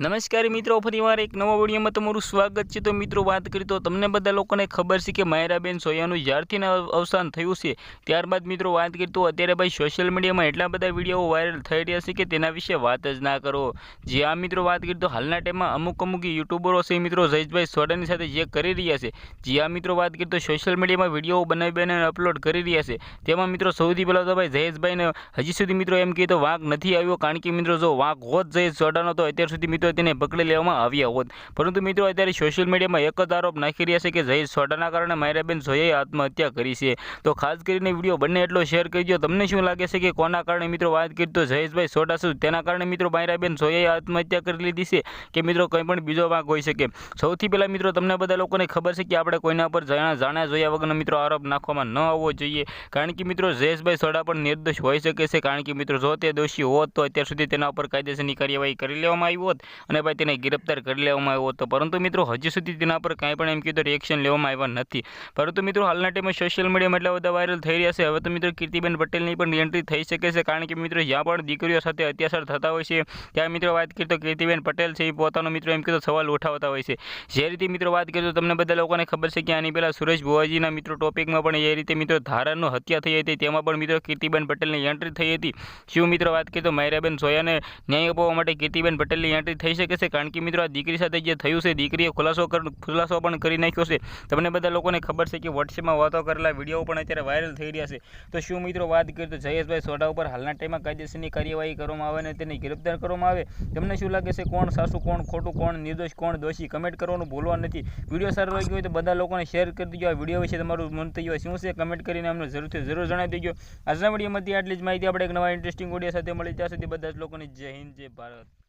નમસ્કાર મિત્રો ફરીવાર એક નવા વિડીયોમાં તમારું સ્વાગત છે. તો મિત્રો, વાત કરી તો તમને બધા લોકોને ખબર છે કે માયરાબેન સોયાનું જ્યારથી અવસાન થયું છે. ત્યારબાદ મિત્રો, વાત કરી તો અત્યારે ભાઈ સોશિયલ મીડિયામાં એટલા બધા વીડિયો વાયરલ થઈ રહ્યા છે કે તેના વિશે વાત જ ના કરો. જે આ મિત્રો, વાત કરી તો હાલના ટાઈમમાં અમુક અમુક યુટ્યુબરો છે મિત્રો, જયેશભાઈ સોડાની સાથે જે કરી રહ્યા છે. જે આ મિત્રો, વાત કરી તો સોશિયલ મીડિયામાં વીડિયો બનાવી બનાવીને અપલોડ કરી રહ્યા છે. તેમાં મિત્રો, સૌથી પહેલાં તો ભાઈ જયેશભાઈને હજી સુધી મિત્રો એમ કહીએ તો વાંક નથી આવ્યો. કારણ કે મિત્રો, જો વાંક હોત જયેશ સોડાનો, તો અત્યાર સુધી મિત્રો તેને પકડી લેવામાં આવ્યા હોત. પરંતુ મિત્રો, અત્યારે સોશિયલ મીડિયામાં એક જ આરોપ નાખી રહ્યા છે કે જયેશ સોડાના કારણે માયરાબેન સોયાએ આત્મહત્યા કરી છે. તો ખાસ કરીને વીડિયો બંને એટલો શેર કરજો. તમને શું લાગે છે કે કોના કારણે મિત્રો વાત કરી? તો જયેશભાઈ સોડા શું? તેના કારણે મિત્રો માયરાબેન સોયાએ આત્મહત્યા કરી લીધી છે કે મિત્રો કંઈ પણ બીજો ભાગ હોઈ શકે? સૌથી પહેલાં મિત્રો, તમને બધા લોકોને ખબર છે કે આપણે કોઈના પર જાણ્યા જોયા વગરનો મિત્રો આરોપ નાખવામાં ન આવવો જોઈએ. કારણ કે મિત્રો, જયેશભાઈ સોડા પણ નિર્દોષ હોઈ શકે છે. કારણ કે મિત્રો, જો તે દોષી હોત તો અત્યાર સુધી તેના ઉપર કાયદેસરની કાર્યવાહી કરી લેવામાં આવી હોત. અને ભાઈ તેને ગિરફ્તાર કરી લેવામાં આવ્યો હતો. પરંતુ મિત્રો, હજી સુધી તેના પર કાંઈ પણ એમ કીધું રિએક્શન લેવામાં આવ્યા નથી. પરંતુ મિત્રો, હાલના ટાઈમમાં સોશિયલ મીડિયામાં એટલા બધા વાયરલ થઈ રહ્યા છે. હવે તો મિત્રો, કીર્તિબેન પટેલની પણ એન્ટ્રી થઈ શકે છે. કારણ કે મિત્રો, જ્યાં પણ દીકરીઓ સાથે અત્યાચાર થતા હોય છે, ત્યાં મિત્રો વાત કરીએ તો કીર્તિબેન પટેલ છે. એ પોતાનો મિત્રો એમ કીધું સવાલ ઉઠાવતા હોય છે. જે રીતે મિત્રો વાત કરીએ તો તમને બધા લોકોને ખબર છે કે આની પહેલાં સુરેશ ભુવાજીના મિત્રો ટોપિકમાં પણ એ રીતે મિત્રો ધારાનો હત્યા થઈ હતી. તેમાં પણ મિત્રો કીર્તિબેન પટેલની એન્ટ્રી થઈ હતી. શું મિત્રો વાત કરીએ તો માયરાબેન સોયાને ન્યાય અપાવવા માટે કીર્તિબેન પટેલની એન્ટ્રી થઈ શકે છે. કારણ કે મિત્રો, આ દીકરી સાથે જે થયું છે, દીકરીએ ખુલાસો ખુલાસો પણ કરી નાખ્યો છે. તમને બધા લોકોને ખબર છે કે વોટ્સએપમાં વાતો કરેલા વીડિયો પણ અત્યારે વાયરલ થઈ રહ્યા છે. તો શું મિત્રો વાત કરીએ તો જયેશભાઈ સોઢા ઉપર હાલના ટાઈમમાં કાયદેસરની કાર્યવાહી કરવામાં આવે અને તેને ગિરફ્તાર કરવામાં આવે? તમને શું લાગે છે કોણ સાસુ, કોણ ખોટું, કોણ નિર્દોષ, કોણ દોષી? કમેન્ટ કરવાનું ભૂલવા નથી. વીડિયો સારો લાગ્યો હોય તો બધા લોકોને શેર કરી દેજો. આ વીડિયો વિશે તમારું મંતવ્ય શું છે? કમેન્ટ કરીને અમને જરૂરથી જરૂર જણાવી દેજો. આજના વિડીયોમાંથી આટલી જ માહિતી. આપણે એક નવા ઇન્ટરેસ્ટિંગ વીડિયો સાથે મળી ત્યાં સુધી બધા જ લોકોને જય હિન્દ, જય ભારત.